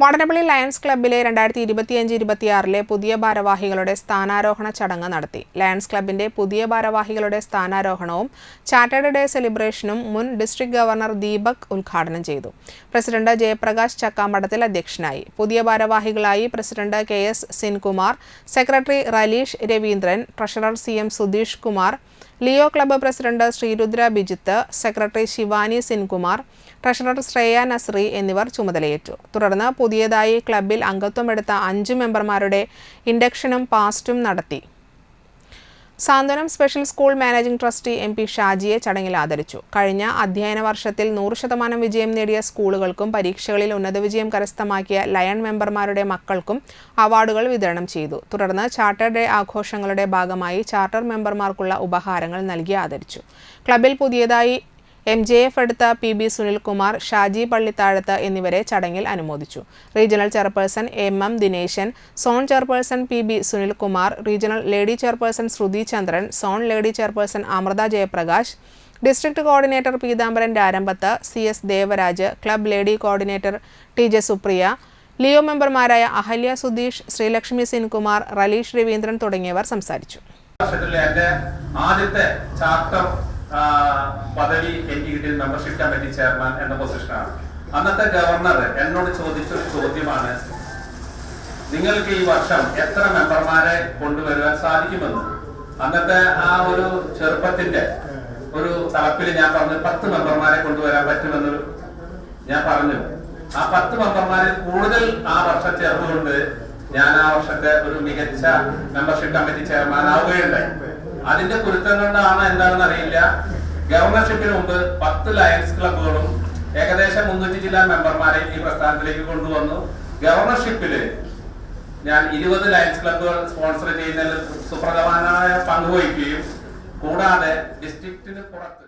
Vadanappally lions ക്ലബ്ബിലെ രണ്ടായിരത്തി ഇരുപത്തിയഞ്ച് ഇരുപത്തിയാറിലെ പുതിയ ഭാരവാഹികളുടെ സ്ഥാനാരോഹണ ചടങ്ങ് നടത്തി. ലയൺസ് ക്ലബിന്റെ പുതിയ ഭാരവാഹികളുടെ സ്ഥാനാരോഹണവും ചാറ്റേഡ് ഡേ സെലിബ്രേഷനും മുൻ ഡിസ്ട്രിക്ട് ഗവർണർ ദീപക് ഉദ്ഘാടനം ചെയ്തു. പ്രസിഡന്റ് ജയപ്രകാശ് ചക്കാമ്പടത്തിൽ അധ്യക്ഷനായി. പുതിയ ഭാരവാഹികളായി president K S Sinkumar secretary Raleesh Raveendran treasurer C M Sudheesh Kumar Leo club president Sreerudra Bijith secretary Shivani Sinkumar treasurer Shreya Nasri എന്നിവർ ചുമതലയേറ്റു. തുടർന്ന് പുതിയതായി ക്ലബ്ബിൽ അംഗത്വമെടുത്ത അഞ്ച് മെമ്പർമാരുടെ ഇൻഡക്ഷനും പാസ്റ്റും നടത്തി. Santhwanam special school managing trustee M P ഷാജിയെ ചടങ്ങിൽ ആദരിച്ചു. കഴിഞ്ഞ അധ്യയന വർഷത്തിൽ നൂറ് ശതമാനം വിജയം നേടിയ സ്കൂളുകൾക്കും പരീക്ഷകളിൽ ഉന്നത വിജയം കരസ്ഥമാക്കിയ ലയൺ മെമ്പർമാരുടെ മക്കൾക്കും അവാർഡുകൾ വിതരണം ചെയ്തു. തുടർന്ന് ചാർട്ടർ ഡേ ആഘോഷങ്ങളുടെ ഭാഗമായി ചാർട്ടർ മെമ്പർമാർക്കുള്ള ഉപഹാരങ്ങൾ നൽകി ആദരിച്ചു. ക്ലബിൽ പുതിയതായി എം ജെ എഫ് എടുത്ത പി ബി സുനിൽകുമാർ ഷാജി പള്ളിത്താഴത്ത് എന്നിവരെ ചടങ്ങിൽ അനുമോദിച്ചു. Regional chairperson M M Dineshan zone chairperson P B Sunilkumar regional lady chairperson Sruthi Chandran zone lady chairperson Amritha Jayaprakash district coordinator Peethambaran Rarambath C S Devaraj club lady coordinator T J Supriya Leo മെമ്പർമാരായ അഹല്യ സുധീഷ് ശ്രീലക്ഷ്മി സിൻകുമാർ റലീഷ് രവീന്ദ്രൻ തുടങ്ങിയവർ സംസാരിച്ചു. ആദ്യത്തെ charter പദവി എനിക്ക് കിട്ടിയത് membership committee chairman എന്ന പൊസിഷനാണ് അന്നത്തെ governor എന്നോട് ചോദിച്ച ഒരു ചോദ്യമാണ് നിങ്ങൾക്ക് ഈ വർഷം എത്ര മെമ്പർമാരെ കൊണ്ടുവരുവാൻ സാധിക്കുമെന്ന്? അന്നത്തെ ആ ഒരു ചെറുപ്പത്തിന്റെ ഒരു തലപ്പിൽ ഞാൻ പറഞ്ഞു പത്ത് മെമ്പർമാരെ കൊണ്ടുവരാൻ പറ്റുമെന്ന് ഞാൻ പറഞ്ഞു. ആ പത്ത് മെമ്പർമാരിൽ കൂടുതൽ ആ വർഷം ചേർന്നുകൊണ്ട് ഞാൻ ആ വർഷത്തെ ഒരു മികച്ച മെമ്പർഷിപ്പ് കമ്മിറ്റി ചെയർമാൻ ആവുകയുണ്ടായി. അതിന്റെ കുരുത്തം കൊണ്ടാണ് എന്താണെന്ന് അറിയില്ല. ഗവർണർഷിപ്പിന് മുമ്പ് പത്ത് ലയൺസ് ക്ലബുകളും ഏകദേശം മുന്നൂറ്റി ജില്ലാ മെമ്പർമാരെ ഈ പ്രസ്ഥാനത്തിലേക്ക് കൊണ്ടുവന്നു. ഗവർണർഷിപ്പിൽ ഞാൻ ഇരുപത് ലയൺസ് ക്ലബുകൾ സ്പോൺസർ ചെയ്യുന്നതിൽ സുപ്രധാനമായ പങ്കുവഹിക്കുകയും കൂടാതെ ഡിസ്ട്രിക്റ്റിന് പുറത്ത്